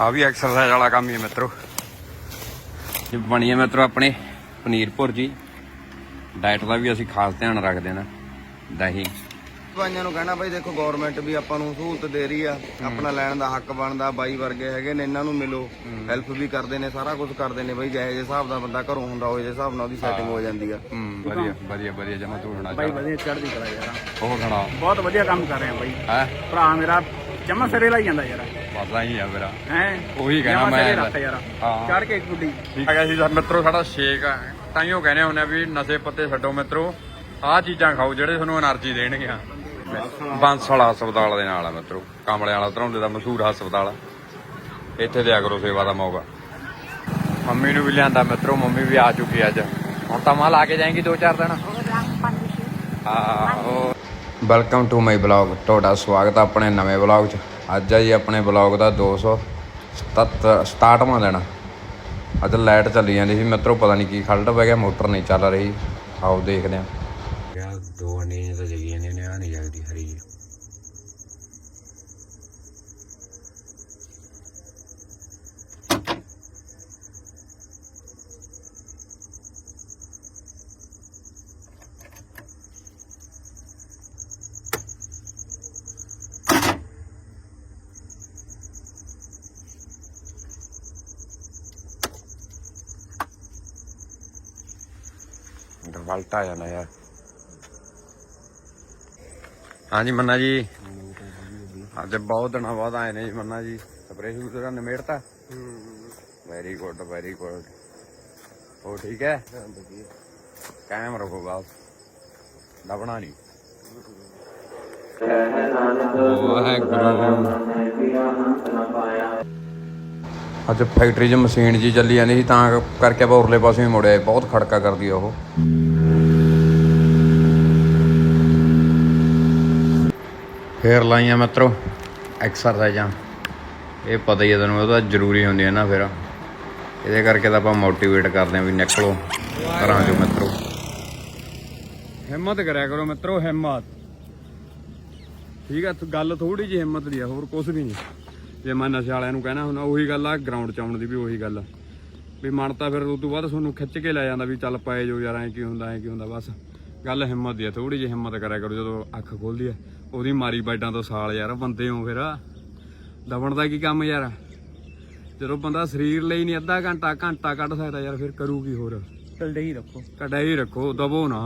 ਆ ਵੀ ਐਕਸਰਸਾਈਜ਼ ਵਾਲਾ ਕੰਮ ਹੀ ਹੈ ਮਿੱਤਰੋ। ਇਹ ਬਣੀ ਹੈ ਮਿੱਤਰੋ ਆਪਣੇ ਪਨੀਰ ਭੁਰਜੀ। ਡਾਈਟ ਦਾ ਵੀ ਅਸੀਂ ਖਾਸ ਧਿਆਨ ਰੱਖਦੇ ਨਾ ਦਹੀਂ। ਭਾਈਆਂ ਨੂੰ ਕਹਿਣਾ ਬਾਈ ਦੇਖੋ ਗਵਰਨਮੈਂਟ ਵੀ ਆਪਾਂ ਨੂੰ ਸਹੂਲਤ ਦੇ ਰਹੀ ਆ। ਆਪਣਾ ਲੈਣ ਦਾ ਹੱਕ ਬਣਦਾ ਬਾਈ ਵਰਗੇ ਹੈਗੇ ਨੇ ਇਹਨਾਂ ਨੂੰ ਮਿਲੋ। ਹੈਲਪ ਵੀ ਕਰਦੇ ਨੇ ਸਾਰਾ ਕੁਝ ਕਰਦੇ ਨੇ ਬਾਈ ਜਿਹੇ ਜਿਹੇ ਹਿਸਾਬ ਦਾ ਬੰਦਾ ਘਰੋਂ ਹੁੰਦਾ ਹੋਏ ਜਿਹੇ ਹਿਸਾਬ ਨਾਲ ਉਹਦੀ ਸੈਟਿੰਗ ਹੋ ਜਾਂਦੀ ਆ। ਹੂੰ ਵਧੀਆ ਵਧੀਆ ਵਧੀਆ ਜਮਾ ਤੂੰ ਸੁਣਾ ਬਾਈ ਵਧੀਆ ਚੜ੍ਹਦੀ ਕਲਾ ਯਾਰ। ਹੋਰ ਸੁਣਾ। ਬਹੁਤ ਵਧੀਆ ਕੰਮ ਕਰ ਰਿਹਾ ਬਾਈ। ਹੈ? ਭਰਾ ਮੇਰਾ ਜਮਾ ਸਿਰੇ ਲਾਈ ਜਾਂਦਾ ਯਾਰ। ਪਤਾ ਹੀ ਆ ਮੇਰਾ। ਹੈ? ਉਹੀ ਕਹਿਣਾ ਮੈਂ ਹਾਂ। ਚੜ ਕੇ ਗੁੱਡੀ। ਠੀਕ ਹੈ ਜੀ ਸਰ ਮਿੱਤਰੋ ਸਾਡਾ ਸ਼ੇਕ ਆ। ਤਾਂ ਹੀ ਉਹ ਕਹਿੰਦੇ ਹੁੰਦੇ ਆ ਵੀ ਨਸ਼ੇ ਪੱਤੇ ਛੱਡੋ ਮਿੱਤਰੋ। ਆਹ ਚੀਜ਼ਾਂ ਖਾਓ ਜਿਹੜੇ ਤੁਹਾਨੂੰ એનર્ਜੀ ਦੇਣਗੀਆਂ ਬਾਂਸ ਵਾਲਾ ਹਸਪਤਾਲ ਦੇ ਨਾਲ ਆ ਮਿੱਤਰੋ। ਕਾਮਲੇ ਵਾਲਾ ਧਰੌਂਦੇ ਦਾ ਮਸ਼ਹੂਰ ਹਸਪਤਾਲ ਇੱਥੇ ਦਿਆ ਕਰੋ ਸੇਵਾ ਦਾ ਮੌਕਾ। ਮੰਮੀ ਨੂੰ ਵੀ ਲਿਆਂਦਾ ਮਿੱਤਰੋ ਮੰਮੀ ਵੀ ਆ ਚੁੱਕੀ ਅੱਜ। ਹੁਣ ਤਾਂ ਮਾਂ ਲਾ ਕੇ ਜਾਏਗੀ 2-4 ਦਿਨ। ਆਹੋ ਵੈਲਕਮ ਟੂ ਮਾਈ ਬਲੌਗ ਤੁਹਾਡਾ ਸਵਾਗਤ ਆ ਆਪਣੇ ਨਵੇਂ ਬਲੌਗ 'ਚ। ਅੱਜ ਆ ਜੀ ਆਪਣੇ ਬਲੌਗ ਦਾ 267ਵਾਂ ਦਿਨ। ਅੱਜ ਲਾਈਟ ਚੱਲੀ ਜਾਂਦੀ ਸੀ ਮਿੱਤਰੋ ਪਤਾ ਨਹੀਂ ਕੀ ਖਲਟ ਪੈ ਗਿਆ, ਮੋਟਰ ਨਹੀਂ ਚੱਲ ਰਹੀ। ਆਓ ਦੇਖਦੇ ਹਾਂ। ਯਾਰ, ਦੋ ਨੀਂਦ ਤਾਂ ਜਗੀ ਜਾਂਦੀਆਂ ਨੇ ਆ ਨਹੀਂ ਜਗਦੀ ਹਰੀ ਜੀ ਗਲਟ ਆ ਜਾਣਾ ਯਾਰ। ਹਾਂਜੀ ਮੰਨਾ ਜੀ। ਅੱਜ ਬਹੁਤ ਦਿਨਾਂ ਬਾਅਦ ਆਏ ਨੇ ਜੀ ਮੰਨਾ ਜੀ। ਸਪਰੇਅ ਸ਼ੂਟ ਦਾ ਨਿਮੇੜਤਾ? ਵੈਰੀ ਗੁੱਡ ਵੈਰੀ ਗੁੱਡ ਹੋ ਠੀਕ ਹੈ? ਕਾਇਮ ਰੱਖੋ ਬਸ। ਦਬਣਾ ਨਹੀਂ। ਅੱਜ ਫੈਕਟਰੀ 'ਚ ਮਸ਼ੀਨ ਜੀ ਚੱਲੀ ਜਾਂਦੀ ਸੀ ਤਾਂ ਕਰਕੇ ਆਪਾਂ ਉਰਲੇ ਪਾਸੇ ਮੁੜਿਆ। ਬਹੁਤ ਖੜਕਾ ਕਰਦੀ ਆ ਉਹ। ਫੇਰ ਲਾਈਆਂ ਮਿੱਤਰੋ ਐਕਸਰਸਾਈਜ਼ਾਂ ਇਹ ਪਤਾ ਹੀ ਹੈ ਤੁਹਾਨੂੰ ਉਹ ਤਾਂ ਜ਼ਰੂਰੀ ਹੁੰਦੀ ਹੈ ਨਾ ਫਿਰ। ਇਹਦੇ ਕਰਕੇ ਤਾਂ ਆਪਾਂ ਮੋਟੀਵੇਟ ਕਰਦੇ ਆਂ ਵੀ ਨਿਕਲੋ, ਘਰਾਂ ਚੋਂ ਮਿੱਤਰੋ। ਹਿੰਮਤ ਕਰਿਆ ਕਰੋ ਮਿੱਤਰੋ, ਹਿੰਮਤ। ਠੀਕ ਹੈ ਗੱਲ ਥੋੜੀ ਜਿਹੀ ਹਿੰਮਤ ਦੀ ਆ, ਹੋਰ ਕੁਝ ਵੀ ਨਹੀਂ। ਜੇ ਮੈਂ ਨਸ਼ੇ ਵਾਲਿਆਂ ਨੂੰ ਕਹਿਣਾ ਹੁੰਦਾ, ਉਹੀ ਗੱਲ ਆ ਗਰਾਊਂਡ 'ਚ ਆਉਣ ਦੀ ਵੀ ਉਹੀ ਗੱਲ ਆ। ਵੀ ਮਨ ਤਾਂ ਫਿਰ ਉਸ ਤੋਂ ਬਾਅਦ ਤੁਹਾਨੂੰ ਖਿੱਚ ਕੇ ਲੈ ਜਾਂਦਾ ਵੀ ਚੱਲ ਪਏ ਜੋ ਯਾਰ, ਐ ਕੀ ਹੁੰਦਾ, ਐ ਕੀ ਹੁੰਦਾ, ਬਸ। ਗੱਲ ਹਿੰਮਤ ਦੀ ਆ ਥੋੜੀ ਜਿਹੀ ਹਿੰਮਤ ਕਰਿਆ ਕਰੋ ਜਦੋਂ ਅੱਖ ਖੋਲਦੀ ਆ। ਉਹਦੀ ਮਾਰੀ ਬਾਈਡਾਂ ਤੋਂ ਸਾਲ ਯਾਰ ਬੰਦੇ ਹੋ ਫਿਰ। ਦਬਣ ਦਾ ਕੀ ਕੰਮ ਯਾਰ? ਜਦੋਂ ਬੰਦਾ ਸਰੀਰ ਲਈ ਨਹੀਂ ਅੱਧਾ ਘੰਟਾ ਘੰਟਾ ਕੱਢ ਸਕਦਾ ਯਾਰ ਫਿਰ ਕਰੂ ਕੀ ਹੋਰ? ਟਲਦੇ ਹੀ ਰੱਖੋ। ਕੱਢਿਆ ਹੀ ਰੱਖੋ ਦਬੋ ਨਾ।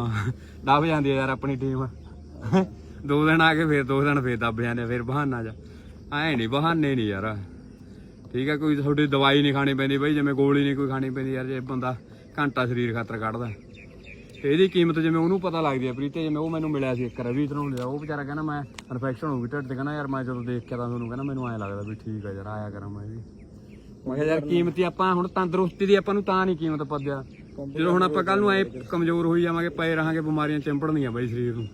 ਦਬ ਜਾਂਦੀ ਆ ਯਾਰ ਆਪਣੀ ਟੀਮ ਦੋ ਦਿਨ ਆ ਕੇ ਫਿਰ ਦੋ ਦਿਨ ਫੇਰ ਦਬ ਜਾਂਦੇ ਫਿਰ ਬਹਾਨਾ ਜਾ। ਐ ਨਹੀਂ ਬਹਾਨੇ ਨਹੀਂ ਯਾਰ। ਠੀਕ ਆ ਕੋਈ ਤੁਹਾਡੀ ਦਵਾਈ ਨਹੀਂ ਖਾਣੀ ਪੈਂਦੀ ਬਈ ਜਿਵੇਂ ਗੋਲੀ ਨਹੀਂ ਕੋਈ ਖਾਣੀ ਪੈਂਦੀ ਯਾਰ ਜੇ ਬੰਦਾ ਘੰਟਾ ਸਰੀਰ ਖਾਤਰ ਕੱਢਦਾ। ਇਹਦੀ ਕੀਮਤ ਜਿਵੇਂ ਉਹਨੂੰ ਪਤਾ ਲੱਗਦੀ ਆ ਪ੍ਰੀਤੇ ਜਿਵੇਂ ਉਹ ਮੈਨੂੰ ਮਿਲਿਆ ਸੀ ਇੱਕ ਰਵੀ ਧਰੋਂ ਦਾ ਉਹ ਵਿਚਾਰਾ ਕਹਿੰਦਾ ਮੈਂ ਇਨਫੈਕਸ਼ਨ ਹੋ ਗਈ ਢਿੱਡ ਤੇ ਕਹਿੰਦਾ ਯਾਰ ਮੈਂ ਜਦੋਂ ਦੇਖਿਆ ਤਾਂ ਤੁਹਾਨੂੰ ਕਹਿੰਦਾ ਮੈਨੂੰ ਐਂ ਲੱਗਦਾ ਵੀ ਠੀਕ ਆ ਯਾਰ ਆਇਆ ਕਰਾਂ ਮੈਂ ਵੀ। ਮੈਂ ਕਿਹਾ ਯਾਰ ਕੀਮਤੀ ਆਪਾਂ ਹੁਣ ਤੰਦਰੁਸਤੀ ਦੀ ਆਪਾਂ ਨੂੰ ਤਾਂ ਨਹੀਂ ਕੀਮਤ ਪੱਦਿਆ ਜਦੋਂ ਹੁਣ ਆਪਾਂ ਕੱਲ ਨੂੰ ਐ ਕਮਜ਼ੋਰ ਹੋਈ ਜਾਵਾਂਗੇ ਪਏ ਰਹਾਂਗੇ ਬਿਮਾਰੀਆਂ ਚਿੰਪੜਨੀਆਂ ਬਈ ਸਰੀਰ ਨੂੰ।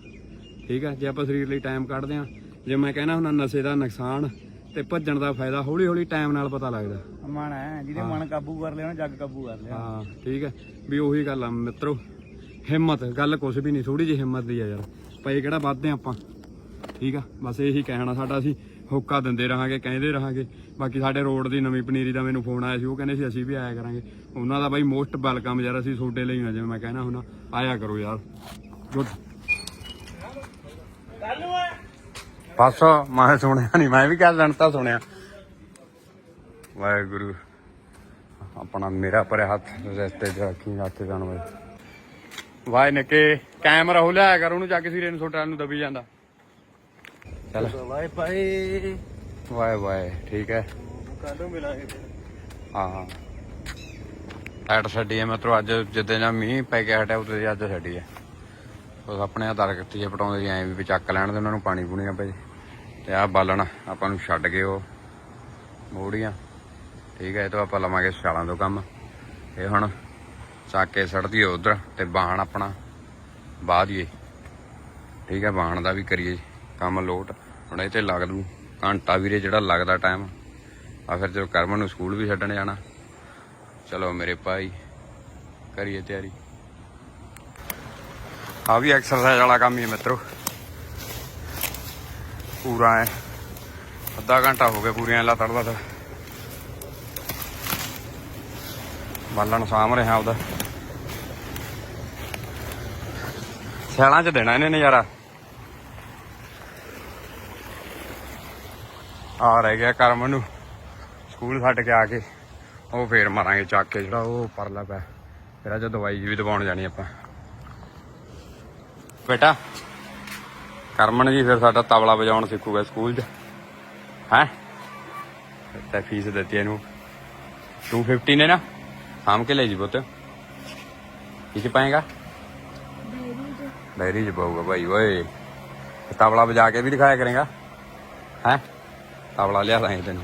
ਠੀਕ ਆ? ਜੇ ਆਪਾਂ ਸਰੀਰ ਲਈ ਟਾਈਮ ਕੱਢਦੇ ਆ ਜੇ ਮੈਂ ਕਹਿੰਦਾ ਹੁਣ ਨਸ਼ੇ ਦਾ ਨੁਕਸਾਨ ਤੇ ਭੱਜਣ ਦਾ ਫਾਇਦਾ ਹੌਲੀ ਹੌਲੀ ਟਾਈਮ ਨਾਲ ਪਤਾ ਲੱਗਦਾ। ਮਨ ਹੈ ਜਿਹਦੇ ਮਨ ਕਾਬੂ ਕਰ ਲਿਆ ਉਹਨੇ ਜੱਗ ਕਾਬੂ ਕਰ ਲਿਆ। ਹਾਂ ਠੀਕ ਹੈ ਵੀ ਉਹੀ ਗੱਲ ਆ ਮਿੱਤਰੋ। ਹਿੰਮਤ, ਗੱਲ ਕੁਛ ਵੀ ਨਹੀਂ ਥੋੜੀ ਜਿਹੀ ਹਿੰਮਤ ਦੀ ਆ ਯਾਰ। ਪਏ ਕਿਹੜਾ ਵੱਧਦੇ ਆਪਾਂ? ਠੀਕ ਆ? ਬਸ ਇਹੀ ਕਹਿਣਾ ਸਾਡਾ, ਅਸੀਂ ਹੋਕਾ ਦਿੰਦੇ ਰਹਾਂਗੇ, ਕਹਿੰਦੇ ਰਹਾਂਗੇ। ਬਾਕੀ ਸਾਡੇ ਰੋਡ ਦੀ ਨਵੀਂ ਪਨੀਰੀ ਦਾ ਮੈਨੂੰ ਫੋਨ ਆਇਆ ਸੀ, ਉਹ ਕਹਿੰਦੇ ਸੀ ਅਸੀਂ ਵੀ ਆਇਆ ਕਰਾਂਗੇ। ਉਹਨਾਂ ਦਾ ਬਾਈ ਮੋਸਟ ਵੈਲਕਮ ਯਾਰ, ਅਸੀਂ ਤੁਹਾਡੇ ਲਈ ਹਾਂ ਜਿਵੇਂ ਮੈਂ ਕਹਿਣਾ ਹੁਣਾ ਆਇਆ ਕਰੋ ਯਾਰ। ਗੁੱਡ। ਬਸ, ਮੈਂ ਸੁਣਿਆ ਨਹੀਂ ਮੈਂ ਵੀ ਕਹਿ ਲੈਣ ਤਾਂ ਸੁਣਿਆ। ਵਾਹਿਗੁਰੂ। ਆਪਣਾ ਮੇਰਾ ਪਰੇ ਹੱਥ, ਰਸਤੇ 'ਚ ਰੱਖੀ, ਹੱਥ ਜਾਣ ਵਾਲੇ। ਵਾਹ ਨਿੱਕੇ ਕੈਮਰਾ ਹੋ ਲਿਆ ਕਰ ਉਹਨੂੰ ਜਾ ਕੇ ਸਿਰੇ ਨੂੰ ਛੋਟਾ ਨੂੰ ਦਬੀ ਜਾਂਦਾ। ਚੱਲ। ਬਾਏ ਬਾਏ ਵਾਏ ਵਾਏ ਠੀਕ ਹੈ। ਕਦੋਂ ਮਿਲਾਂਗੇ ਹਾਂ ਹਾਂ। ਐਟ ਛੱਡੀ ਹੈ ਮਿੱਤਰੋ ਅੱਜ ਜਿੱਦੇ ਨਾ ਮੀਂਹ ਪੈ ਕੇ ਹਟਿਆ ਉਤੇ ਅੱਜ ਛੱਡੀ ਹੈ ਉਸ ਆਪਣੇ ਆਧਾਰ ਕੱਟੀ ਪਟਾਉਂਦੇ ਜੀ ਐਂ ਵੀ ਚੱਕ ਲੈਣ ਦੇ ਉਹਨਾਂ ਨੂੰ ਪਾਣੀ ਪੂਣੀ ਪਏ ਤੇ ਆਹ ਬਾਲਣ ਆਪਾਂ ਨੂੰ ਛੱਡ ਗਏ ਉਹ ਮੋੜੀਆਂ। ਠੀਕ ਹੈ ਇਹ ਤੋਂ ਆਪਾਂ ਲਵਾਂਗੇ ਛਾਲਾਂ ਤੋਂ ਕੰਮ। ਇਹ ਹੁਣ ਚੱਕ ਕੇ ਸੜਦੀ ਉਧਰ ਤੇ ਬਾਹਣ ਆਪਣਾ ਬਾਅਦ ਹੀ ਠੀਕ ਹੈ ਬਾਹਣ ਦਾ ਵੀ ਕਰੀਏ ਕੰਮ ਲੋਟ। ਹੁਣ ਇਹ ਤੇ ਲੱਗ ਦੂ ਘੰਟਾ ਵੀਰੇ ਜਿਹੜਾ ਲੱਗਦਾ ਟਾਈਮ ਆ ਫਿਰ ਜਦੋਂ ਕਰਮਨ ਨੂੰ ਸਕੂਲ ਵੀ ਛੱਡਣ ਜਾਣਾ। ਚਲੋ ਮੇਰੇ ਭਾਈ, ਕਰੀਏ ਤਿਆਰੀ। ਆ ਵੀ ਐਕਸਰਸਾਈਜ਼ ਵਾਲਾ ਕੰਮ ਹੀ ਹੈ ਮਿੱਤਰੋ। ਪੂਰਾ ਹੈ ਅੱਧਾ ਘੰਟਾ ਹੋ ਗਿਆ ਪੂਰੀਆਂ ਲਾ ਤੜਦਾ ਤਾਂ ਬਾਲਣ ਸਾਂਭ ਰਿਹਾ ਆਪਦਾ। ਸਿਆਲਾਂ ਚ ਦੇਣਾ ਇਹਨੇ ਨਜ਼ਾਰਾ। ਆ ਰਹਿ ਗਿਆ ਕਰਮ ਨੂੰ। ਸਕੂਲ ਛੱਡ ਕੇ ਆ ਕੇ ਉਹ ਫੇਰ ਮਾਰਾਂਗੇ ਚੱਕ ਕੇ ਜਿਹੜਾ ਉਹ ਪਰਲਾ ਪਿਆ। ਫਿਰ ਅੱਜ ਦਵਾਈ ਵੀ ਦਵਾਉਣ ਜਾਣੀ ਆਪਾਂ। ਬੇਟਾ, ਕਰਮਨ ਜੀ ਫਿਰ ਸਾਡਾ ਤਬਲਾ ਵਜਾਉਣ ਸਿੱਖੂਗਾ ਸਕੂਲ 'ਚ। ਹੈ? ਤੇ ਫੀਸ ਦਿੱਤੀ ਇਹਨੂੰ। 250 ਨੇ ਨਾ। ਸਾਂਭ ਕੇ ਲੈ ਜੀ ਪੁੱਤ। ਕਿਸ ਪਾਏਗਾ। ਡਾਇਰੀ 'ਚ ਪਾਊਗਾ ਭਾਈ, ਓਏ। ਤਬਲਾ ਵਜਾ ਕੇ ਵੀ ਦਿਖਾਇਆ ਕਰੇਗਾ। ਹੈ? ਤਬਲਾ ਲਿਆ ਦਾਂਗੇ ਤੈਨੂੰ।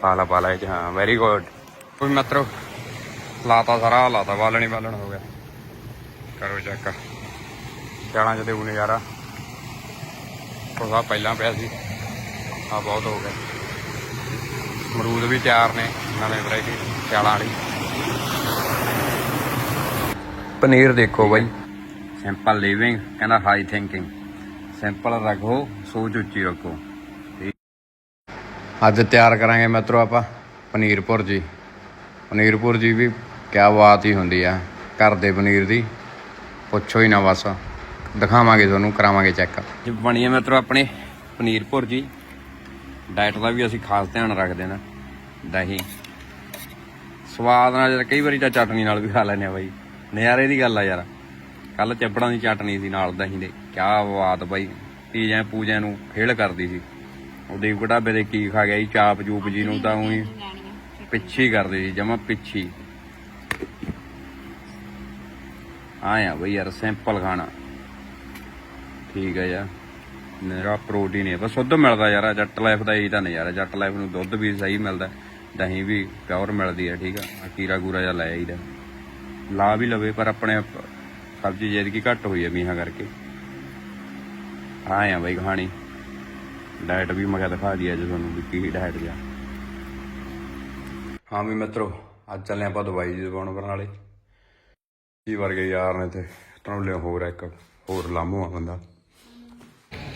ਪਾਲਾ ਪਾਲਾ ਇਹ ਹਾਂ ਵੈਰੀ ਗੁੱਡ ਕੋਈ ਮਤਰੋ, ਲਾਤਾ ਸਾਰਾ, ਲਾਤਾ ਬਾਲਣੀ ਬਾਲਣ ਹੋ ਗਿਆ। ਕਰੋ ਚੈੱਕ ਸਿਆਲਾਂ ਚ ਦੇਉ ਨਜ਼ਾਰਾ। ਕੋਸਾ ਪਹਿਲਾਂ ਪਿਆ ਸੀ। ਆ ਬਹੁਤ ਹੋ ਗਿਆ। ਅਮਰੂਦ ਵੀ ਤਿਆਰ ਨੇ ਨਵੇਂ ਵੈਰਾਈਟੀ ਸਿਆਲਾਂ ਵਾਲੀ। ਪਨੀਰ ਦੇਖੋ ਬਾਈ। ਸਿੰਪਲ ਲਿਵਿੰਗ ਕਹਿੰਦਾ ਹਾਈ ਥਿੰਕਿੰਗ ਸਿੰਪਲ ਰੱਖੋ ਸੋਚ ਉੱਚੀ ਰੱਖੋ। ਅੱਜ ਤਿਆਰ ਕਰਾਂਗੇ ਮਿੱਤਰੋ ਆਪਾਂ ਪਨੀਰ ਭੁਰਜੀ ਪਨੀਰ ਭੁਰਜੀ ਵੀ ਕਿਆ ਬਾਤ ਹੀ ਹੁੰਦੀ ਆ ਘਰ ਦੇ ਪਨੀਰ ਦੀ। ਪੁੱਛੋ ਹੀ ਨਾ ਬਸ ਦਿਖਾਵਾਂਗੇ ਤੁਹਾਨੂੰ ਕਰਾਵਾਂਗੇ ਚੈੱਕ ਜੀ ਬਣੀ ਹੈ ਮਿੱਤਰੋ ਆਪਣੇ ਪਨੀਰ ਭੁਰਜੀ ਡਾਈਟ ਦਾ ਵੀ ਅਸੀਂ ਖਾਸ ਧਿਆਨ ਰੱਖਦੇ ਨਾ ਦਹੀਂ। ਸਵਾਦ ਨਾਲ ਕਈ ਵਾਰੀ ਤਾਂ ਚਟਨੀ ਨਾਲ ਵੀ ਖਾ ਲੈਨੇ ਆ ਬਾਈ। ਨਜ਼ਾਰੇ ਦੀ ਗੱਲ ਆ ਯਾਰ। ਕੱਲ ਚੱਬੜਾਂ ਦੀ ਚਟਨੀ ਸੀ ਨਾਲ ਦਹੀਂ ਦੇ। ਕਿਆ ਬਾਤ ਬਾਈ। ਪੀਜਿਆਂ ਪੂਜਿਆਂ ਨੂੰ ਫੇਲ ਕਰਦੀ ਸੀ। ਉਹ ਦੀਪ ਢਾਬੇ ਦੇ ਕੀ ਖਾ ਗਿਆ ਜੀ ਚਾਪ ਜੂਪ ਜੀ ਨੂੰ ਤਾਂ ਉਹੀ ਪਿੱਛੀ ਕਰਦੇ ਸੀ, ਜਮਾ ਪਿੱਛੀ ਆਇਆ ਬਈ ਯਾਰ ਸਿੰਪਲ ਖਾਣਾ। ਠੀਕ ਹੈ ਯਾਰ। ਮੇਰਾ ਪ੍ਰੋਟੀਨ ਹੈ ਬਸ ਸ਼ੁੱਧ ਮਿਲਦਾ ਯਾਰ ਜੱਟ ਲਾਈਫ ਦਾ ਇਹੀ ਤਾਂ ਨਜ਼ਾਰਾ। ਜੱਟ ਲਾਈਫ ਨੂੰ ਦੁੱਧ ਵੀ ਸਹੀ ਮਿਲਦਾ, ਦਹੀਂ ਵੀ ਪਿਓਰ ਮਿਲਦੀ ਹੈ ਠੀਕ ਆ। ਆਹ ਕੀਰਾ ਗੂਰਾ ਜਾਂ ਲੈ ਆਈਦਾ। ਲਾ ਵੀ ਲਵੇ, ਪਰ ਆਪਣੇ ਸਬਜ਼ੀ ਜਿਹੜੀ ਘੱਟ ਹੋਈ ਹੈ ਮੀਂਹਾਂ ਕਰਕੇ। ਆਇਆ ਬਈ ਖਾਣੀ ਡਾਈਟ ਵੀ ਮੈਂ ਦਿਖਾ ਦਿਆ ਜੇ ਤੁਹਾਨੂੰ ਵੀ ਕੀ ਡਾਈਟ ਜਾ ਹਾਂ ਵੀ ਮਿੱਤਰੋ, ਅੱਜ ਚੱਲੇ ਆਪਾਂ ਦਵਾਈ ਜੀ ਦਵਾਉਣ ਬਰਨਾਲੇ ਕੀ ਵਰਗੇ ਯਾਰ ਨੇ ਤੇ ਟਰੋਲੇ ਹੋਰ ਇੱਕ, ਹੋਰ ਲਾਮੋ ਆ ਬੰਦਾ।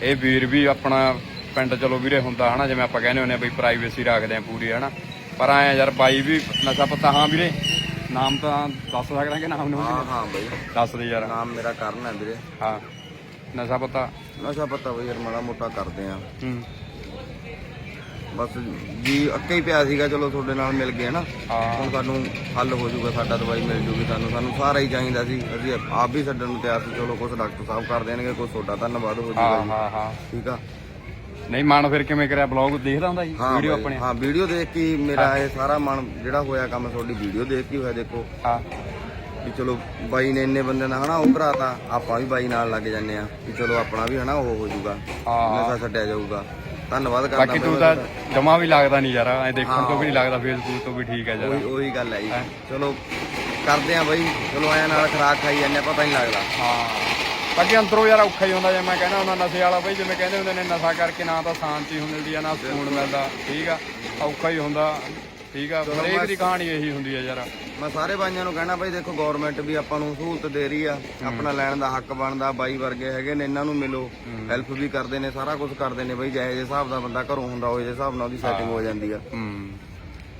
ਇਹ ਵੀਰ ਵੀ ਆਪਣਾ ਪਿੰਡ ਚਲੋ ਵੀਰੇ ਹੁੰਦਾ ਹਨਾ, ਜਿਵੇਂ ਆਪਾਂ ਕਹਿੰਦੇ ਹੁੰਦੇ ਆ ਬਈ ਪ੍ਰਾਈਵੇਸੀ ਰੱਖਦੇ ਆ ਪੂਰੀ, ਹਨਾ। ਪਰ ਆਇਆ ਯਾਰ ਬਾਈ ਵੀ ਨਸ਼ਾ ਪਤਾ, ਹਾਂ ਵੀਰੇ। ਨਾਮ ਤਾਂ ਦੱਸ ਸਕਦਾ ਕਿ ਨਾਮ ਨੂੰ? ਹਾਂ ਹਾਂ ਬਈ। ਦੱਸ ਦੇ ਯਾਰ। ਨਾਮ ਮੇਰਾ ਕਰਨ ਹੈ ਵੀਰੇ। ਹਾਂ। ਨਸ਼ਾ ਪੱਤਾ? ਨਸ਼ਾ ਪੱਤਾ ਬਈ ਯਾਰ ਮਾੜਾ ਮੋਟਾ ਕਰਦੇ ਆ। ਹੂੰ। ਬਸ ਜੀ ਅੱਕੇ ਹੀ ਪਿਆ ਸੀਗਾ ਚਲੋ ਤੁਹਾਡੇ ਨਾਲ ਮਿਲ ਗਏ ਨਾ ਹਾਂ। ਹੁਣ ਸਾਨੂੰ ਹੱਲ ਹੋ ਜਾਊਗਾ ਸਾਡਾ ਦਵਾਈ ਮਿਲ ਜੂਗੀ ਸਾਨੂੰ। ਸਾਨੂੰ ਸਾਰਾ ਹੀ ਚਾਹੀਦਾ ਸੀ। ਅਸੀਂ ਆਪ ਵੀ ਛੱਡਣ ਨੂੰ ਤਿਆਰ ਸੀ। ਚਲੋ ਕੁਝ ਡਾਕਟਰ ਸਾਹਿਬ ਕਰ ਦੇਣਗੇ ਕੋਈ ਤੁਹਾਡਾ ਧੰਨਵਾਦ ਹੋ ਹਾਂ ਜਾਊਗਾ ਹਾਂ ਹਾਂ। ਠੀਕ ਆ? ਨਹੀਂ ਮਨ ਫਿਰ ਕਿਵੇਂ ਕਰਿਆ? ਬਲੌਗ ਦੇਖਦਾ ਹੁੰਦਾ ਜੀ ਹਾਂ ਵੀਡੀਓ ਬਾਈ, ਆਪਣੇ? ਹਾਂ ਵੀਡੀਓ ਦੇਖ ਕੇ ਹੀ ਮੇਰਾ ਇਹ ਸਾਰਾ ਮਨ ਜਿਹੜਾ ਹੋਇਆ ਕੰਮ ਤੁਹਾਡੀ ਵੀਡੀਓ ਦੇਖ ਕੇ ਹੀ ਹੋਇਆ ਦੇਖੋ। ਹਾਂ। ਵੀ ਚਲੋ ਬਾਈ ਨੇ ਇੰਨੇ ਬੰਦੇ ਨਾਲ ਹਨਾ ਉਹ ਕਰਾਤਾ ਆਪਾਂ ਵੀ ਬਾਈ ਨਾਲ ਲੱਗ ਜੰਨੇ ਆ ਵੀ ਚਲੋ ਆਪਣਾ ਵੀ ਹਨਾ ਉਹ ਹੋ ਜਾਊਗਾ ਹਾਂ। ਨਸ਼ਾ ਛੱਡਿਆ ਜਾਊਗਾ। ਧੰਨਵਾਦ ਕਰਦਾ ਬਾਕੀ ਤੂੰ ਤਾਂ ਜਮਾ ਵੀ ਲੱਗਦਾ ਨਹੀਂ ਯਾਰ ਐ ਦੇਖਣ ਤੋਂ ਵੀ ਨਹੀਂ ਲੱਗਦਾ ਫੇਸਬੁੱਕ ਤੋਂ ਵੀ ਠੀਕ ਹੈ ਉਹੀ ਯਾਰ। ਉਹੀ ਗੱਲ ਹੈ ਜੀ। ਚਲੋ ਕਰਦੇ ਆ ਬਾਈ। ਚਲੋ ਆਇਆ ਨਾਲ ਖਰਾਕ ਖਾਈ ਜਾਂਦੇ ਆ, ਪਤਾ ਨਹੀਂ ਲੱਗਦਾ। ਹਾਂ। ਬਾਕੀ ਅੰਦਰੋਂ ਯਾਰ ਔਖਾ ਹੀ ਹੁੰਦਾ ਜੇ ਮੈਂ ਕਹਿੰਦਾ ਹੁੰਦਾ ਨਸ਼ੇ ਵਾਲਾ ਬਈ ਜਿਵੇਂ ਕਹਿੰਦੇ ਹੁੰਦੇ ਨੇ ਨਸ਼ਾ ਕਰਕੇ ਨਾ ਤਾਂ ਸ਼ਾਂਤੀ ਮਿਲਦੀ ਆ ਨਾ ਸਕੂਨ ਮਿਲਦਾ ਠੀਕ ਆ? ਔਖਾ ਹੀ ਹੁੰਦਾ ਠੀਕ ਆ? ਹਰੇਕ ਦੀ ਕਹਾਣੀ ਇਹੀ ਹੁੰਦੀ ਆ ਯਾਰ। ਮੈਂ ਸਾਰੇ ਬਾਈਆਂ ਨੂੰ ਕਹਿਣਾ ਬਾਈ ਦੇਖੋ ਗਵਰਨਮੈਂਟ ਵੀ ਆਪਾਂ ਨੂੰ ਸਹੂਲਤ ਦੇ ਰਹੀ ਆ। ਆਪਣਾ ਲੈਣ ਦਾ ਹੱਕ ਬਣਦਾ ਬਾਈ ਵਰਗੇ ਹੈਗੇ ਨੇ ਇਹਨਾਂ ਨੂੰ ਮਿਲੋ। ਹੈਲਪ ਵੀ ਕਰਦੇ ਨੇ ਸਾਰਾ ਕੁਝ ਕਰਦੇ ਨੇ ਬਾਈ ਜਿਹੇ ਜਿਹੇ ਹਿਸਾਬ ਦਾ ਬੰਦਾ ਘਰੋਂ ਹੁੰਦਾ ਹੋਏ ਜਿਹੇ ਹਿਸਾਬ ਨਾਲ ਉਹਦੀ ਸੈਟਿੰਗ ਹੋ ਜਾਂਦੀ ਆ।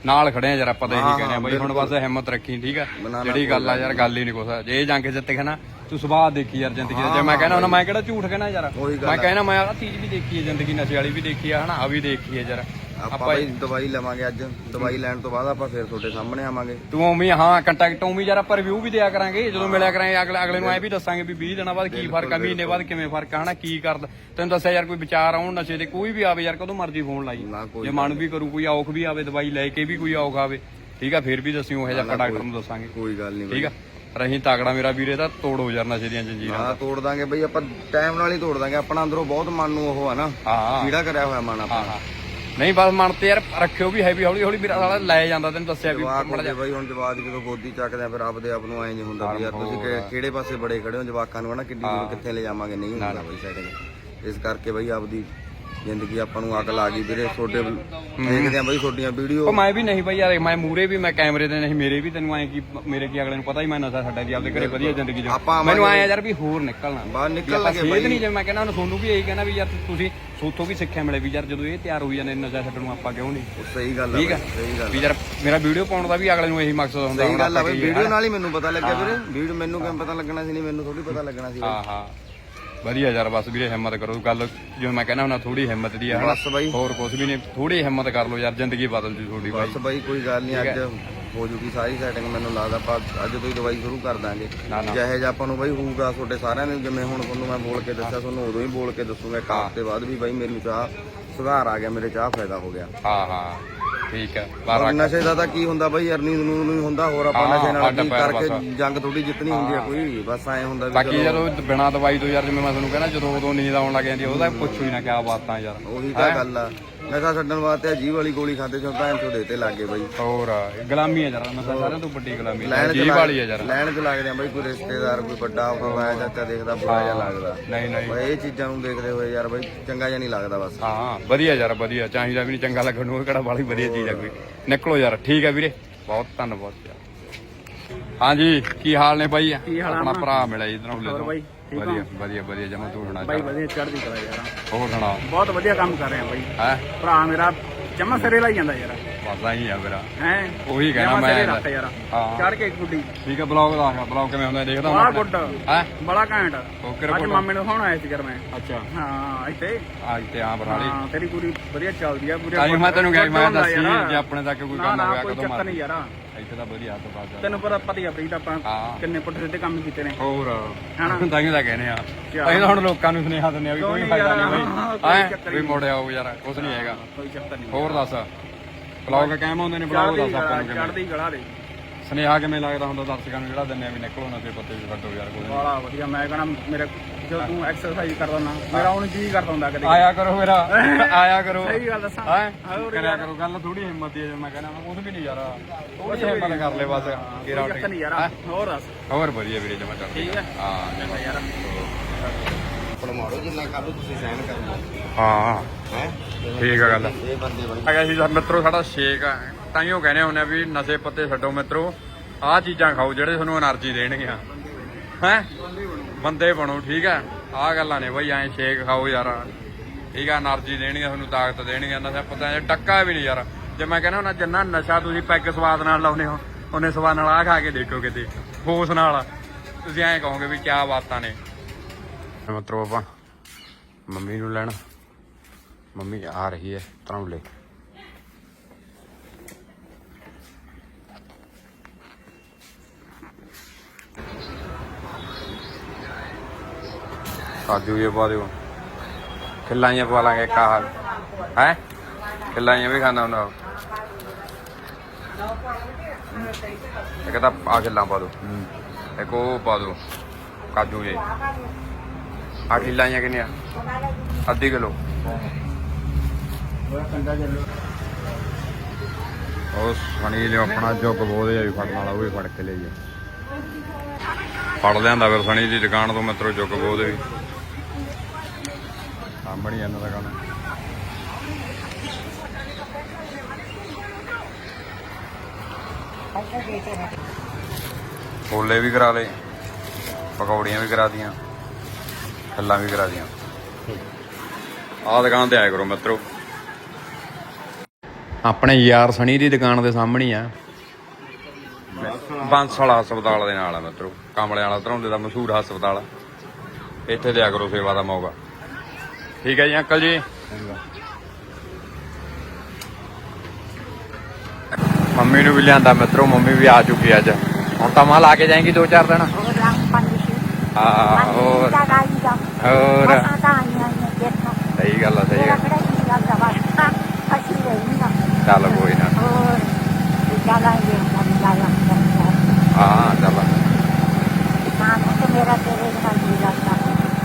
ਨਾਲ ਖੜੇ ਆ ਯਾਰ ਆਪਾਂ ਤਾਂ ਇਹੀ ਕਹਿੰਦੇ ਆ ਬਈ ਹੁਣ ਬਸ ਹਿੰਮਤ ਰੱਖੀ ਠੀਕ ਆ? ਜਿਹੜੀ ਗੱਲ ਆ ਯਾਰ ਗੱਲ ਹੀ ਨਹੀਂ ਕੁਛ। ਜੇ ਜੰਗ ਜਿੱਤ ਗਿਆ ਨਾ ਤੂੰ ਸੁਭਾਅ ਦੇਖੀ ਯਾਰ ਜ਼ਿੰਦਗੀ ਦਾ। ਜੇ ਮੈਂ ਕਹਿੰਦਾ ਹੁਣ ਮੈਂ ਕਿਹੜਾ ਝੂਠ ਕਹਿਣਾ ਯਾਰ? ਮੈਂ ਕਹਿੰਦਾ ਮੈਂ ਆਹ ਚੀਜ਼ ਵੀ ਦੇਖੀ ਹੈ ਜ਼ਿੰਦਗੀ ਨਸ਼ੇ ਵਾਲੀ ਵੀ ਦੇਖੀ ਆ ਹਨਾ? ਆ ਵੀ ਦੇਖੀ ਹੈ ਯਾਰ। ਆਪਾਂ ਬਾਈ ਦਵਾਈ ਲਵਾਂਗੇ ਅੱਜ। ਦਵਾਈ ਲੈਣ ਤੋਂ ਬਾਅਦ ਆਪਾਂ ਫਿਰ ਤੁਹਾਡੇ ਸਾਹਮਣੇ ਆਵਾਂਗੇ। ਤੂੰ ਉਵੇਂ ਹਾਂ ਕੰਟੈਕਟ ਉਵੇਂ ਯਾਰ ਆਪਾਂ ਰਿਵਿਊ ਵੀ ਦਿਆ ਕਰਾਂਗੇ। ਜਦੋਂ ਮਿਲਿਆ ਕਰਾਂਗੇ ਅਗਲੇ ਅਗਲੇ ਨੂੰ ਐ ਵੀ ਦੱਸਾਂਗੇ ਵੀ 20 ਦਿਨਾਂ ਬਾਅਦ ਕੀ ਫ਼ਰਕ ਆ ਮਹੀਨੇ ਬਾਅਦ ਕਿਵੇਂ ਫ਼ਰਕ ਆ ਹਨਾ? ਕੀ ਕਰਦਾ। ਤੈਨੂੰ ਦੱਸਿਆ ਯਾਰ ਕੋਈ ਵਿਚਾਰ ਆਉਣ ਨਸ਼ੇ ਦੇ ਕੋਈ ਵੀ ਆਵੇ ਯਾਰ ਕਦੋਂ ਮਰਜ਼ੀ ਫੋਨ ਲਾਈ। ਜੇ ਮਨ ਵੀ ਕਰੂ ਕੋਈ ਔਖ ਵੀ ਆਵੇ ਦਵਾਈ ਲੈ ਕੇ ਵੀ ਕੋਈ ਔਖ ਆਵੇ ਠੀਕ ਆ? ਫਿਰ ਵੀ ਦੱਸਿਓ ਉਹ ਜਿਹਾ ਡਾਕਟਰ ਨੂੰ ਦੱਸਾਂਗੇ। ਕੋਈ ਗੱਲ ਨਹੀਂ ਠੀਕ ਆ? ਰਹੀ ਤਾਕੜਾ ਮੇਰਾ ਵੀਰੇ ਦਾ ਤੋੜੋ ਯਾਰ ਨਸ਼ੇ ਦੀਆਂ ਜੰਜੀਰਾਂ ਹਾਂ ਤੋੜ ਦਾਂਗੇ ਬਈ ਆਪਾਂ ਟਾਈਮ ਨਾਲ ਹੀ ਤੋੜ ਦਾਂਗੇ। ਆਪਣਾ ਅੰਦਰੋਂ ਬਹੁਤ ਮਨ ਨੂੰ ਉਹ ਆ ਨਾ। ਹਾਂ ਕੀੜਾ ਕਰਿਆ ਹੋਇਆ ਮਨ ਆਪਾਂ ਹਾਂ ਹਾਂ। ਨਹੀਂ ਬਸ ਮਨ ਤੇ ਯਾਰ ਰੱਖਿਓ ਵੀ ਹੈਵੀ ਹੌਲੀ ਹੌਲੀ ਮੇਰਾ ਸਾਲਾ ਲੈ ਜਾਂਦਾ ਤੈਨੂੰ ਦੱਸਿਆ ਵੀ ਹੋ ਗਏ ਬਈ ਹੁਣ ਜਵਾਕ ਜਦੋਂ ਗੋਦੀ ਚੱਕਦੇ ਆ ਫਿਰ ਆਪਦੇ ਆਪ ਨੂੰ ਐਂ ਨਹੀਂ ਹੁੰਦਾ ਵੀ ਯਾਰ ਤੁਸੀਂ ਕਿਹੜੇ ਪਾਸੇ ਬੜੇ ਖੜੇ ਹੋ ਜਵਾਕਾਂ ਨੂੰ ਹਨਾ? ਕਿੱਡੀ ਦੂਰ ਕਿੱਥੇ ਲੈ ਜਾਵਾਂਗੇ? ਨਹੀਂ ਹੁੰਦਾ ਬਈ ਸੈਟਿੰਗ ਇਸ ਕਰਕੇ ਬਈ ਆਪਦੀ ਜ਼ਿੰਦਗੀ ਆਪਾਂ ਨੂੰ ਅੱਗ ਲਾ ਗਈ ਵੀਰੇ ਤੁਹਾਡੇ ਦੇਖਦੇ ਆ ਬਈ ਤੁਹਾਡੀਆਂ ਵੀਡੀਓ। ਉਹ ਮੈਂ ਵੀ ਨਹੀਂ ਬਈ ਯਾਰ ਮੈਂ ਮੂਰੇ ਵੀ ਮੈਂ ਕੈਮਰੇ ਤੇ ਨਹੀਂ ਮੇਰੇ ਵੀ ਤੈਨੂੰ ਐ ਕੀ ਮੇਰੇ ਕੀ ਅਗਲੇ ਨੂੰ ਪਤਾ ਹੀ ਮੈਂ ਨਸ਼ਾ ਛੱਡਿਆ ਦੀ ਆਪਦੇ ਘਰੇ ਵਧੀਆ ਜ਼ਿੰਦਗੀ ਜੋ ਆਪਾਂ ਮੈਨੂੰ ਆਇਆ ਯਾਰ ਵੀ ਹੋਰ ਨਿਕਲਣਾ। ਬਾਹਰ ਨਿਕਲ ਲਗੇ ਬਈ ਨਹੀਂ ਜਿਵੇਂ ਮੈਂ ਕਹਿੰਦਾ ਉਹਨੂੰ ਤੁਹਾਨੂੰ ਵੀ ਇਹੀ ਕਹਿਣਾ ਵੀ ਯਾਰ ਤੁਸੀਂ ਸੋਥੋਂ ਵੀ ਸਿੱਖਿਆ ਮਿਲੇ ਵੀ ਯਾਰ ਜਦੋਂ ਇਹ ਤਿਆਰ ਹੋਈ ਜਾਂਦੇ ਨਸ਼ਾ ਛੱਡਣ ਨੂੰ ਆਪਾਂ ਕਿਉਂ ਨਹੀਂ? ਸਹੀ ਗੱਲ ਆ ਠੀਕ ਬਾਈ, ਸਹੀ ਗੱਲ ਵੀ ਯਾਰ ਮੇਰਾ ਵੀਡੀਓ ਪਾਉਣ ਦਾ ਵੀ ਅਗਲੇ ਨੂੰ ਇਹੀ ਮਕਸਦ ਹੁੰਦਾ ਸਹੀ ਗੱਲ ਆਪਾਂ ਬਈ ਵੀਡੀਓ ਨਾਲ ਹੀ ਮੈਨੂੰ ਪਤਾ ਲੱਗਿਆ ਵੀਰੇ। ਵੀਡੀਓ ਮੈਨੂੰ ਕਿਵੇਂ ਪਤਾ ਲੱਗਣਾ ਸੀ ਨਹੀਂ ਮੈਨੂੰ ਥੋੜੀ ਪਤਾ ਲੱਗਣਾ ਸੀ ਹਾਂ ਹਾਂ। ਵਧੀਆ ਯਾਰ ਬਸ ਵੀਰੇ ਹਿੰਮਤ ਕਰੋ। ਗੱਲ ਜਿਵੇਂ ਮੈਂ ਕਹਿੰਦਾ ਹੁੰਦਾ ਥੋੜੀ ਹਿੰਮਤ ਦੀ ਆ ਹਨਾ। ਬਸ ਬਾਈ। ਹੋਰ ਕੁਝ ਵੀ ਨਹੀਂ ਥੋੜੀ ਹਿੰਮਤ ਕਰ ਲਓ ਯਾਰ ਜ਼ਿੰਦਗੀ ਬਦਲ ਜੂ ਤੁਹਾਡੀ ਬਾਈ। ਬਸ ਬਾਈ ਕੋਈ ਗੱਲ ਨਹੀਂ ਅੱਜ ਹੋ ਜੂਗੀ ਸਾਰੀ ਸੈਟਿੰਗ ਮੈਨੂੰ ਲੱਗਦਾ ਆਪਾਂ ਅੱਜ ਤੋਂ ਹੀ ਦਵਾਈ ਸ਼ੁਰੂ ਕਰ ਦਾਂਗੇ। ਨਾ, ਨਾ। ਜਿਹੇ ਜਿਹਾ ਆਪਾਂ ਨੂੰ ਬਾਈ ਹੋਊਗਾ ਤੁਹਾਡੇ ਸਾਰਿਆਂ ਨੂੰ ਜਿਵੇਂ ਹੁਣ ਤੁਹਾਨੂੰ ਮੈਂ ਬੋਲ ਕੇ ਦੱਸਿਆ ਤੁਹਾਨੂੰ ਉਦੋਂ ਹੀ ਬੋਲ ਕੇ ਦੱਸੂਗਾ ਇੱਕ ਹਫ਼ਤੇ ਬਾਅਦ ਵੀ ਬਾਈ ਮੈਨੂੰ ਚਾਹ ਸੁਧਾਰ ਆ ਗਿਆ ਮੇਰੇ ਚਾਹ ਫਾਇਦਾ ਹੋ ਗਿਆ। ਹਾਂ ਹਾਂ। ਠੀਕ ਹੈ ਬਾਹਰ ਔਰ ਨਸ਼ੇ ਦਾ ਤਾਂ ਕੀ ਹੁੰਦਾ ਬਾਈ ਅਰਨਿੰਗ ਨੂੰ ਨਹੀਂ ਹੁੰਦਾ ਹੋਰ ਆਪਾਂ ਹਾਂ, ਨਸ਼ੇ ਨਾਲ ਕੀ ਪੈਰ ਕਰਕੇ ਬਸ। ਜੰਗ ਥੋੜੀ ਜਿੱਤਣੀ ਹੁੰਦੀ ਆ ਕੋਈ ਬਸ ਐ ਹੁੰਦਾ ਵੀ ਬਾਕੀ ਜਦੋਂ ਬਿਨਾ ਦਵਾਈ ਤੋਂ ਯਾਰ ਜਿਵੇਂ ਮੈਂ ਤੁਹਾਨੂੰ ਕਹਿੰਦਾ ਜਦੋਂ ਉਦੋਂ ਨੀਂਦ ਆਉਣ ਲੱਗ ਜਾਂਦੀ ਆ, ਉਹਦਾ ਪੁੱਛੋ ਹੀ ਨਾ ਕਿਆ ਬਾਤਾਂ ਯਾਰ। ਉਹੀ ਤਾਂ ਗੱਲ ਆ। ਨਸ਼ਾ ਛੱਡਣ ਵਾਸਤੇ ਅਜੀਬ ਵਾਲੀ ਗੋਲੀ ਖਾਦੇ ਚੋਂ ਭੈਣ ਚੋ ਦੇਤੇ ਲੱਗੇ ਬਾਈ। ਹੋਰ ਗੁਲਾਮੀ ਆ ਯਾਰ ਨਸ਼ਾ ਸਾਰਿਆਂ ਤੋਂ ਵੱਡੀ ਗੁਲਾਮੀ ਲੈਣ ਚ ਜੀਵ ਵਾਲੀ ਆ ਯਾਰ ਲੈਣ ਚ ਲੱਗਦੇ ਆ ਬਾਈ ਕੋਈ ਰਿਸ਼ਤੇਦਾਰ ਕੋਈ ਵੱਡਾ ਹੋਇਆ ਚਾਚਾ ਦੇਖਦਾ ਬੁਰਾ ਜਿਹਾ ਲੱਗਦਾ। ਨਹੀਂ ਨਹੀਂ। ਬਈ ਇਹ ਚੀਜ਼ਾਂ ਨੂੰ ਦੇਖਦੇ ਹੋਏ ਯਾਰ ਬਾਈ ਚੰਗਾ ਜਿਹਾ ਨਹੀਂ ਲੱਗਦਾ ਬਸ। ਹਾਂ ਵਧੀਆ ਯਾਰ ਵਧੀਆ। ਚਾਹੀਦਾ ਵੀ ਨਹੀਂ ਚੰਗਾ ਲੱਗਣ ਨੂੰ ਇਹ ਕਿਹੜਾ ਬਾਲੀ ਵਧੀਆ ਚੀਜ਼ ਆ ਕੋਈ। ਨਿਕਲੋ ਯਾਰ ਠੀਕ ਆ ਵੀਰੇ। ਬਹੁਤ ਧੰਨਵਾਦ। ਹਾਂਜੀ ਕੀ ਹਾਲ ਨੇ ਬਾਈ? ਕੀ ਹਾਲ ਆ ਆਪਣਾ? ਭਰਾ ਮਿਲਿਆ ਇਧਰੋਂ ਲੈ ਹੋਰ ਤੋਂ ਬਾਈ, ਠੀਕ ਵਧੀਆ ਵਧੀਆ ਵਧੀਆ ਜਮਾ ਤੂੰ ਸੁਣਾ ਬਾਈ ਚੱਲ। ਵਧੀਆ ਚੜ੍ਹਦੀ ਕਲਾ ਯਾਰ। ਹੋਰ ਸੁਣਾ। ਬਹੁਤ ਵਧੀਆ ਕੰਮ ਕਰ ਰਹੇ ਆ ਬਾਈ। ਹੈ? ਭਰਾ ਮੇਰਾ ਜਮਾ ਸਿਰੇ ਲਾਈ ਜਾਂਦਾ ਯਾਰ। ਵਾਦਾ ਹੀ ਆ ਮੇਰਾ। ਹੈ? ਉਹੀ ਕਹਿਣਾ ਮੈਂ। ਰੱਖ ਯਾਰ। ਹਾਂ। ਚੜ ਕੇ ਗੁੱਡੀ। ਠੀਕ ਆ ਬਲੌਗ ਦਾ ਬਲੌਗ ਕਿਵੇਂ ਹੁੰਦਾ ਦੇਖਦਾ ਵਾਹ ਗੁੱਡ। ਹੈ? ਬੜਾ ਘੈਂਟ। ਓਕੇ ਅੱਜ ਰਿਪੋਰਟ ਮਾਮੇ ਨੂੰ ਹੁਣ ਆਇਆ ਸੀ ਯਾਰ ਮੈਂ। ਅੱਛਾ। ਹਾਂ ਇੱਥੇ। ਅੱਜ ਤੇ ਆ ਬਰਾਲੀ ਹਾਂ। ਤੇਰੀ ਪੂਰੀ ਵਧੀਆ ਚੱਲਦੀ ਆ ਪੂਰੇ ਹੀ ਮੈਂ ਤੈਨੂੰ ਕਿਹਾ ਮੈਂ ਦੱਸੀ। ਜੇ ਆਪਣੇ ਤੱਕ ਕੋਈ ਨਾ ਕੰਮ ਨਾ ਹੋਇਆ ਕੋਈ ਕਦੋਂ ਚੱਕਰ ਮਾਰ ਨਹੀਂ ਯਾਰ। ਇੱਥੇ ਤਾਂ ਵਧੀਆ ਹੱਥ ਪਾਸ ਤੈਨੂੰ ਪਤਾ ਪਤਾ ਹੀ ਆ ਪ੍ਰੀਤ ਆਪਾਂ ਹਾਂ। ਕਿੰਨੇ ਪੁੱਠੇ ਸਿੱਧੇ ਕੰਮ ਕੀਤੇ ਨੇ। ਹੋਰ ਹਨਾ? ਤਾਂ ਹੀ ਤਾਂ ਕਹਿੰਦੇ ਆ। ਕਿਆ? ਤਾਂ ਤਾਂ ਹੁਣ ਲੋਕਾਂ ਨੂੰ ਸੁਨੇਹਾ ਦਿੰਦੇ ਆ ਵੀ ਕੋਈ ਫਾਇਦਾ ਨਹੀਂ ਬਈ। ਕੋਈ ਚੱਕਰ ਵੀ ਨਹੀਂ। ਮੋੜਿਆ ਯਾਰ ਕੁਝ ਨਹੀਂ ਹੈਗਾ। ਕੋਈ ਚੱਕਰ ਨਹੀਂ। ਹੋਰ ਦੱਸ। ਬਲੌਗ ਕਹਿਮ ਹੁੰਦੇ ਨੇ ਬਲੌਗ ਚੜ੍ਹਦੀ ਦੱਸ ਆਪਾਂ ਨੂੰ ਕਿਵੇਂ। ਚੜ੍ਹਦੀ ਗਲਾ ਦੇ। ਸੁਨੇਹਾ ਕਿਵੇਂ ਲੱਗਦਾ ਹੁੰਦਾ ਦਰਸ਼ਕਾਂ ਨੂੰ? ਜਿਹੜਾ ਦਿੰਦੇ ਆ ਵੀ ਨਿਕਲੋ ਨਾ ਤੇ ਪੱਤੇ ਵੀ ਕੱਢੋ ਯਾਰ ਕੋਈ ਬੜਾ ਵਧੀਆ ਮੈਂ ਕਹਣਾ ਮੇਰੇ ਜਦੋਂ ਤੂੰ ਐਕਸਰਸਾਈਜ਼ ਕਰਦਾ ਨਾ ਮੇਰਾ ਹੁਣ ਜੀ ਕਰਦਾ ਹੁੰਦਾ ਕਦੇ ਆਇਆ ਕਰੋ ਮੇਰਾ ਆਇਆ ਕਰੋ। ਸਹੀ ਗੱਲ ਦੱਸਾਂ ਹਾਂ? ਕਰਿਆ ਕਰੋ ਗੱਲ ਥੋੜੀ ਹਿੰਮਤ ਦੀ ਜੇ ਮੈਂ ਕਹਿੰਦਾ ਕੁਝ ਵੀ ਨਹੀਂ ਯਾਰ। ਥੋੜੀ ਹਿੰਮਤ ਕਰ ਲੈ ਬਸ ਗੇਰਾ ਉੱਠ ਨਹੀਂ ਯਾਰ ਹੋਰ ਦੱਸ। ਹੋਰ ਵਧੀਆ ਵੀਰੇ ਜਮਾ ਚੜ੍ਹ ਠੀਕ ਹੈ ਹਾਂ ਚੰਗਾ ਯਾਰ। ਆਪਣਾ ਮਾਰੋ ਜਿੰਨਾ ਕਰ ਲਓ ਤੁਸੀਂ ਸਾਈਨ ਕਰ ਲਓ। ਹਾਂ। ਹੈ? ਠੀਕ ਆ ਗੱਲ। ਇਹ ਬੰਦੇ ਬਈ ਆ ਗਿਆ ਸੀ ਮਿੱਤਰੋ ਸਾਡਾ ਸ਼ੇਕ ਆ। ਤਾਂ ਹੀ ਉਹ ਕਹਿੰਦੇ ਹੁੰਨੇ ਵੀ ਨਸ਼ੇ ਪੱਤੇ ਛੱਡੋ ਮਿੱਤਰੋ। ਆਹ ਚੀਜ਼ਾਂ ਖਾਓ ਜਿਹੜੇ ਤੁਹਾਨੂੰ એનર્ਜੀ ਦੇਣਗੀਆਂ। ਹੈ? ਬੰਦੇ ਬਣੋ, ਠੀਕ ਹੈ? ਆਹ ਗੱਲਾਂ ਨੇ ਬਈ, ਐਂ ਸ਼ੇਕ ਖਾਓ ਯਾਰ। ਠੀਕ ਆ એનર્ਜੀ ਦੇਣੀ ਆ ਤੁਹਾਨੂੰ ਤਾਕਤ ਦੇਣੀ ਆ ਨਸ਼ਾ ਪਤਾ ਜੇ ਟੱਕਾ ਵੀ ਨਹੀਂ ਯਾਰ। ਜੇ ਮੈਂ ਕਹਿੰਦਾ ਉਹਨਾਂ ਜਿੰਨਾ ਨਸ਼ਾ ਤੁਸੀਂ ਪੈਗ ਸਵਾਦ ਨਾਲ ਲਾਉਨੇ ਹੋ, ਉਹਨੇ ਸਵਾਦ ਨਾਲ ਆ ਖਾ ਕੇ ਦੇਖੋ ਕਿਤੇ, ਹੋਸ ਨਾਲ। ਤੁਸੀਂ ਐਂ ਕਹੋਗੇ ਵੀ ਕਿਆ ਬਾਤਾਂ ਨੇ। ਮਤਲਬ ਆਪਾਂ, ਮੰਮੀ ਨੂੰ ਲੈਣਾ। ਮੰਮੀ ਆ ਰਹੀ ਹੈ ਤਰ੍ਹਾਂ ਲੈ ਕੇ ਕਾਜੂ ਇਹ ਪਾ ਦਿਓ। ਖਿਲਾਈਆਂ ਪਾ ਲਾਂਗੇ ਕਾਹ ਹੈ? ਖਿਲਾਈਆਂ ਵੀ ਖਾਂਦਾ ਹੁੰਦਾ। ਇੱਕ ਤਾਂ ਆ ਖਿੱਲਾਂ ਪਾ ਦਿਓ। ਇੱਕ ਉਹ ਪਾ ਦਿਓ ਕਾਜੂ ਜੇ। ਆ ਖਿਲਾਈਆਂ ਕਿੰਨੀਆਂ? ਅੱਧੀ ਕਿਲੋ। ਉਹ ਸਣੀ ਲਿਓ ਆਪਣਾ ਜੁਗ ਬੋਦੇ ਆ ਵੀ ਫੜਨ ਵਾਲਾ ਉਹ ਵੀ ਫੜ ਕੇ ਲਈਏ ਫੜ ਲਿਆਂਦਾ ਫਿਰ ਸਣੀ ਦੀ ਦੁਕਾਨ ਤੋਂ ਮਿੱਤਰੋ ਜੁਗ ਬੋਦੇ ਵੀ। ਸਾਹਮਣੇ ਇਹਨਾਂ ਛੋਲੇ ਵੀ ਕਰਾ ਲਏ, ਪਕੌੜੀਆਂ ਵੀ ਕਰਾ ਦੀਆਂ, ਖੱਲਾਂ ਵੀ ਕਰਾ ਦੀਆਂ। ਆਹ ਦੁਕਾਨ ਤੇ ਆਇਆ ਕਰੋ ਮਿੱਤਰੋ। ਆਪਣੇ ਯਾਰ ਸਣੀ ਦੀ ਦੁਕਾਨ ਦੇ ਸਾਹਮਣੇ ਹੀ ਆ। ਬਾਂਸਲ ਹਸਪਤਾਲ ਦੇ ਨਾਲ ਆ ਮਿੱਤਰੋ। ਕਮਲੇ ਵਾਲਾ ਧਰੋਂਦੇ ਦਾ ਮਸ਼ਹੂਰ ਹਸਪਤਾਲ ਇੱਥੇ ਦਿਆ ਕਰੋ ਸੇਵਾ ਦਾ ਮੌਕਾ। ਠੀਕ ਹੈ ਜੀ ਅੰਕਲ ਜੀ। ਮੰਮੀ ਨੂੰ ਵੀ ਲਿਆਂਦਾ ਮਿੱਤਰੋ ਮੰਮੀ ਵੀ ਆ ਚੁੱਕੀ ਅੱਜ। ਹੁਣ ਤਾਂ ਮਾਂ ਲਾ ਕੇ ਜਾਏਗੀ 2-4 ਦਿਨ। ਹੋਰ ਹੋਰ। ਸਹੀ ਗੱਲ ਆ ਸਹੀ ਗੱਲ ਚੱਲ ਕੋਈ ਨਾ। ਹਾਂ ਚੱਲ ਮੇਰਾ ਤੇਰੇ ਨਾਲ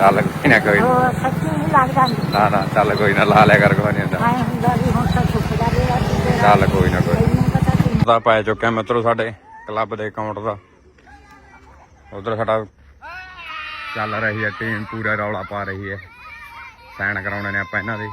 ਚੱਲ ਕੋਈ ਨਾ ਕੋਈ ਨਾ। ਉਹ ਸੱਚੀ ਨਹੀਂ ਲੱਗਦਾ ਨਾ ਨਾ ਚੱਲ ਕੋਈ ਨਾ ਲਾ ਲਿਆ ਕਰ ਕੋਈ ਨਹੀਂ ਹੁੰਦਾ ਮੈਂ ਹੁੰਦਾ ਵੀ ਹੁਣ ਤਾਂ ਸੁੱਕ ਜਾ ਰਿਹਾ ਚੱਲ ਕੋਈ ਨਾ ਕੋਈ ਤੈਨੂੰ ਪਤਾ ਕਿ ਦਾ ਪੈ ਚੁੱਕਿਆ ਮਿੱਤਰੋ ਸਾਡੇ ਕਲੱਬ ਦੇ ਅਕਾਊਂਟ ਦਾ ਉਧਰ ਸਾਡਾ ਚੱਲ ਰਹੀ ਹੈ ਟੀਮ ਪੂਰਾ ਰੌਲਾ ਪਾ ਰਹੀ ਹੈ ਸਾਈਨ ਕਰਾਉਣੇ ਨੇ ਆਪਾਂ ਇਹਨਾਂ ਦੇ